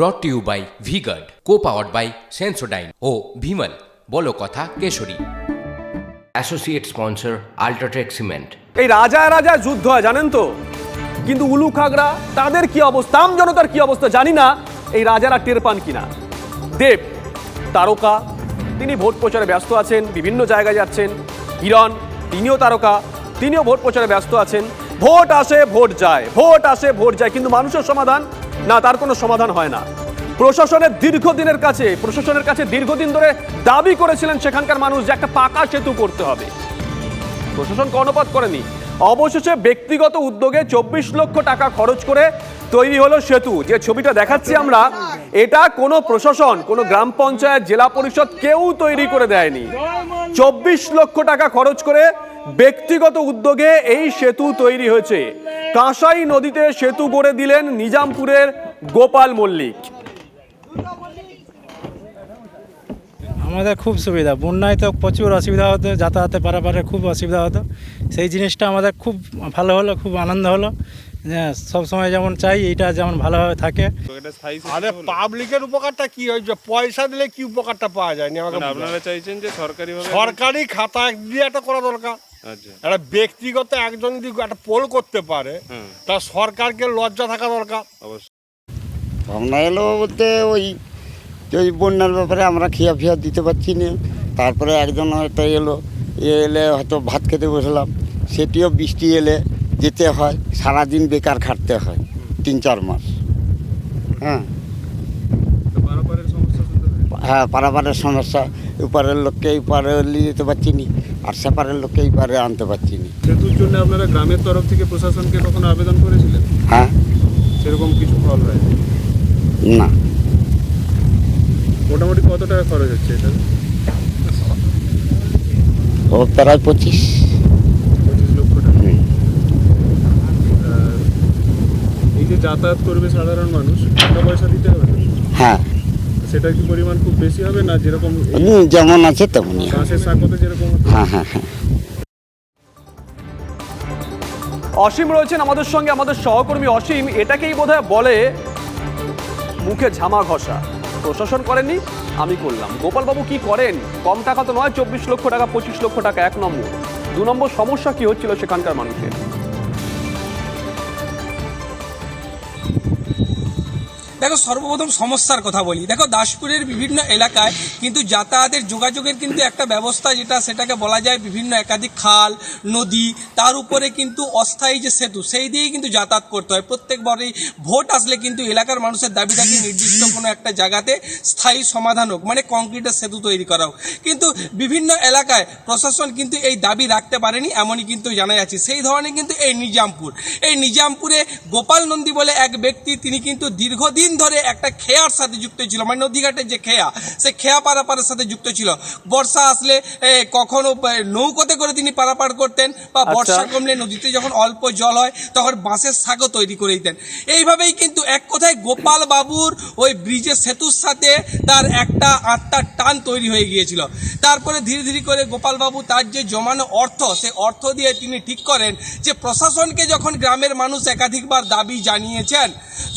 Brought to you by VGuard co powered by Sensodyne ও ভিমল বলো কথা কেশরী। অ্যাসোসিয়েট স্পন্সর আল্ট্রাটেক সিমেন্ট এই রাজায় রাজায় যুদ্ধ হয় জানেন তো? কিন্তু উলু খাগড়া তাদের কি অবস্থা? আম জনতার কি অবস্থা জানি না। এই রাজারা টের পান কিনা? দেব তারকা তিনি ভোট প্রচারে ব্যস্ত আছেন বিভিন্ন জায়গায় যাচ্ছেন। হিরণ তিনিও তারকা তিনিও ভোট প্রচারে ব্যস্ত আছেন। ভোট আসে ভোট যায় ভোট আসে ভোট যায়। কিন্তু মানুষের সমাধান না, তার কোনো সমাধান হয় না। প্রশাসনের দীর্ঘদিনের কাছে, প্রশাসনের কাছে দীর্ঘদিন ধরে দাবি করেছিলেন সেখানকার মানুষ যে একটা পাকা সেতু করতে হবে। প্রশাসন কর্ণপাত করেনি। অবশেষে ব্যক্তিগত উদ্যোগে চব্বিশ লক্ষ টাকা খরচ করে তৈরি হলো সেতু। যে ছবিটা দেখাচ্ছি আমরা, এটা কোনো প্রশাসন, কোনো গ্রাম পঞ্চায়েত, জেলা পরিষদ কেউ তৈরি করে দেয়নি। চব্বিশ লক্ষ টাকা খরচ করে ব্যক্তিগত উদ্যোগে এই সেতু তৈরি হয়েছে। কাঁসাই নদীতে সেতু গড়ে দিলেন নিজামপুরের গোপাল মল্লিক। আমাদের খুব সুবিধা। বন্যায় তো প্রচুর অসুবিধা হতো যাতায়াতে পারাপারে খুব অসুবিধা হতো। সেই জিনিসটা আমাদের খুব ভালো হলো খুব আনন্দ হলো। সব সময় যেমন চাই এইটা যেমন ভালোভাবে থাকে। আরে পাবলিকের উপকারটা কি হয়েছে পয়সা দিলে কি উপকারটা পাওয়া যায়নি আমাকে মানে আপনারা চাইছেন যে সরকারি সরকারি খাতা দিয়ে একটা করা দরকার। একটা ব্যক্তিগত একজন যদি একটা পোল করতে পারে। তা সরকারকে লজ্জা থাকা দরকার। অবশ্যই। ভাবনা এলো বলতে ওই ওই বন্যার ব্যাপারে আমরা খেয়া ফিয়া দিতে পারছি না। তারপরে একজন হয়তো এলো এ এলে হয়তো ভাত খেতে বসলাম। সেটিও বৃষ্টি এলে যেতে হয় সারাদিন বেকার খাটতে হয় তিন চার মাস। হ্যাঁ। হ্যাঁ পারাপারের সমস্যা এপারের লোককে এই পারে নিয়ে যেতে পারছি নি। আর সেপারের লোককে এই পারে আনতে পারছি না সেতুর জন্য আপনারা গ্রামের তরফ থেকে প্রশাসনকে কখনো আবেদন করেছিলেন? হ্যাঁ। সেরকম কিছু ফল হয়নি না। মোটামুটি কত টাকা খরচ হচ্ছে এটা? ও প্রায় পঁচিশ। পঁচিশ লক্ষ টাকা। এই যে যাতায়াত করবে সাধারণ মানুষ টাকা পয়সা দিতে হবে? হ্যাঁ। সেটার কি পরিমাণ খুব বেশি হবে না যেরকম যেমন আছে তেমনই হবে। বাঁশের সাঁকোতে যেরকম হ্যাঁ হ্যাঁ হ্যাঁ। অসীম রয়েছেন আমাদের সঙ্গে আমাদের সহকর্মী অসীম। এটাকেই বোধহয় বলে মুখে ঝামা ঘষা। প্রশাসন করেনি আমি করলাম। গোপালবাবু কি করেন? কম টাকা তো নয় চব্বিশ লক্ষ টাকা পঁচিশ লক্ষ টাকা এক নম্বর। দু নম্বর সমস্যা কি হচ্ছিল সেখানকার মানুষের? দেখো, সর্বপ্রথম সমস্যার কথা বলি। দেখো, দাসপুরের বিভিন্ন এলাকায় কিন্তু যাতায়াতের যোগাযোগের কিন্তু একটা ব্যবস্থা যেটা, সেটাকে বলা যায় বিভিন্ন একাধিক খাল, নদী, তার উপরে কিন্তু অস্থায়ী যে সেতু, সেই দিয়েই কিন্তু যাতায়াত করতে হয়। প্রত্যেকবারই ভোট আসলে কিন্তু এলাকার মানুষের দাবি থাকে নির্দিষ্ট কোনো একটা জায়গাতে স্থায়ী সমাধান হোক মানে কংক্রিটের সেতু তৈরি করা হোক। কিন্তু বিভিন্ন এলাকায় প্রশাসন কিন্তু এই দাবি রাখতে পারেনি, এমনই কিন্তু জানা যাচ্ছে। সেই ধরনের কিন্তু এই নিজামপুর, এই নিজামপুরে গোপাল নন্দী বলে এক ব্যক্তি, তিনি কিন্তু দীর্ঘদিন ধরে একটা খেয়ার সাথে যুক্ত ছিল মানে নদীঘাটের যে খেয়া সে খেয়া পারাপারের সাথে যুক্ত ছিল। বর্ষা আসলে কখনো নৌকোতে করে তিনি পারাপার করতেন বা আচ্ছা। বর্ষা কমলে নদীতে যখন অল্প জল হয় তখন বাঁশের শাকও তৈরি করে দিতেন। এইভাবেই কিন্তু এক কথায় গোপাল বাবুর ওই ব্রিজের সেতুর সাথে তার একটা আত্মার টান তৈরি হয়ে গিয়েছিল। তারপরে ধীরে ধীরে করে গোপাল বাবু তার যে জমানো অর্থ সে অর্থ দিয়ে তিনি ঠিক করেন যে প্রশাসনকে যখন গ্রামের মানুষ একাধিকবার দাবি জানিয়েছেন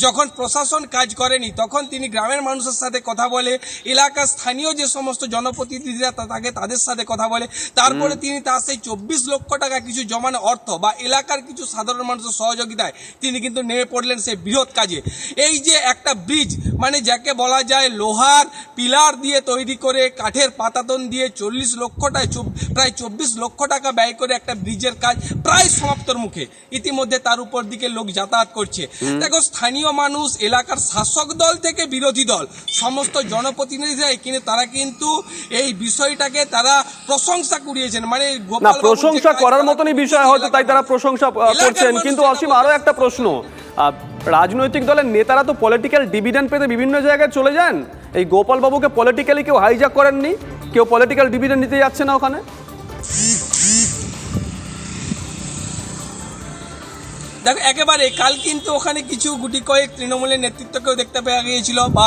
যখন প্রশাসন কাজ করেনি। তখন তিনি গ্রামের মানুষের সাথে কথা বলে এলাকার স্থানীয় যে সমস্ত জনপ্রতিনিধিরা থাকে তাদের সাথে কথা বলে। তারপরে তিনি তার সেই চব্বিশ লক্ষ টাকা কিছু জমানো অর্থ বা এলাকার কিছু সাধারণ মানুষের সহযোগিতায় তিনি কিন্তু নেমে পড়লেন সেই বৃহৎ কাজে। এই যে একটা ব্রিজ মানে যাকে বলা যায় লোহার পিলার দিয়ে তৈরি করে কাঠের পাতাতন দিয়ে চল্লিশ লক্ষ টাকা প্রায় চব্বিশ লক্ষ টাকা ব্যয় করে একটা ব্রিজের কাজ প্রায় সমাপ্তর মুখে। ইতিমধ্যে তার উপর দিকে লোক যাতায়াত করছে। দেখো স্থানীয় মানুষ এলাকার শাসক দল থেকে বিরোধী দল। সমস্ত জনপ্রতিনিধিরা কিন্তু তারা কিন্তু এই বিষয়টাকে তারা প্রশংসা কুড়িয়েছেন। মানে গোপাল প্রশংসা করার মতনই বিষয় হয়তো তাই তারা প্রশংসা করছেন। কিন্তু অসীম। আরও একটা প্রশ্ন। রাজনৈতিক দলের নেতারা তো পলিটিক্যাল ডিভিডেন্ড পেতে বিভিন্ন জায়গায় চলে যান। এই গোপাল বাবুকে পলিটিক্যালি কেউ হাইজ্যাক করেননি? কেউ পলিটিক্যাল ডিভিডেন্ড নিতে যাচ্ছে না ওখানে? দেখো একেবারে কাল কিন্তু ওখানে কিছু গুটি কয়েক তৃণমূলের নেতৃত্বকেও দেখতে পাওয়া গিয়েছিল বা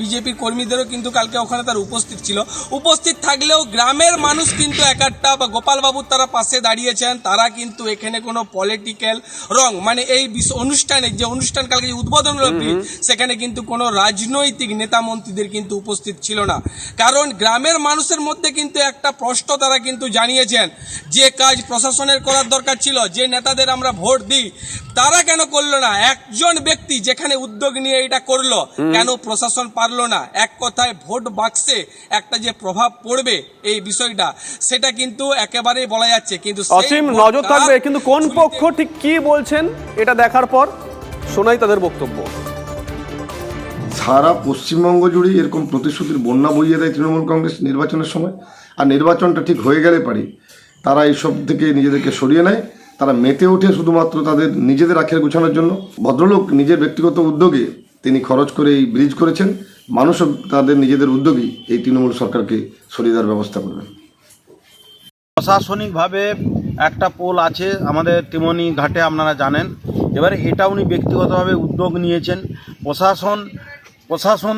বিজেপির কর্মীদেরও কিন্তু কালকে ওখানে তার উপস্থিত ছিল। উপস্থিত থাকলেও গ্রামের মানুষ কিন্তু একাট্টা বা গোপালবাবুর তারা পাশে দাঁড়িয়েছেন তারা কিন্তু এখানে কোনো পলিটিক্যাল রং মানে এই অনুষ্ঠানে যে অনুষ্ঠান কালকে যে উদ্বোধন হলো সেখানে কিন্তু কোনো রাজনৈতিক নেতা মন্ত্রীদের কিন্তু উপস্থিত ছিল না। কারণ গ্রামের মানুষের মধ্যে কিন্তু একটা প্রশ্ন তারা কিন্তু জানিয়েছেন যে কাজ প্রশাসনের করার দরকার ছিল যে নেতাদের আমরা ভোট দিই তারা কেন করল না? একজন ব্যক্তি যেখানে উদ্যোগ নিয়ে এটা করল কেন প্রশাসন পারল না? এক কথায় ভোট বাক্সে একটা যে প্রভাব পড়বে এই বিষয়টা সেটা কিন্তু একেবারেই বলা যাচ্ছে। কিন্তু অসীম নজর থাকবে। কিন্তু কোন পক্ষ ঠিক কি বলছেন এটা দেখার পর শোনাই তাদের বক্তব্য। সারা পশ্চিমবঙ্গ জুড়ে এরকম প্রতিশ্রুতির বন্যা বইয়ে দেয় তৃণমূল কংগ্রেস নির্বাচনের সময়। আর নির্বাচনটা ঠিক হয়ে গেলে পারে তারা এইসব থেকে নিজেদেরকে সরিয়ে নেয়। তারা মেতে ওঠে শুধুমাত্র তাদের নিজেদের আখের গুছানোর জন্য। ভদ্রলোক নিজের ব্যক্তিগত উদ্যোগে তিনি খরচ করে এই ব্রিজ করেছেন। মানুষও তাদের নিজেদের উদ্যোগেই এই তৃণমূল সরকারকে সরিয়ে দেওয়ার ব্যবস্থা করবেন। প্রশাসনিকভাবে একটা পোল আছে, আমাদের তিমনি ঘাটে আপনারা জানেন। এবারে এটা উনি ব্যক্তিগতভাবে উদ্যোগ নিয়েছেন। প্রশাসন প্রশাসন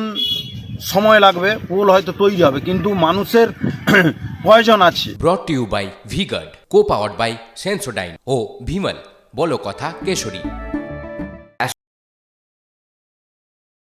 সময় লাগবে পোল হয়তো তৈরি হবে, কিন্তু মানুষের প্রয়োজন আছে। Brought you by VGuard co powered by Sensodyne ও ভিমল বলো কথা কেশরী।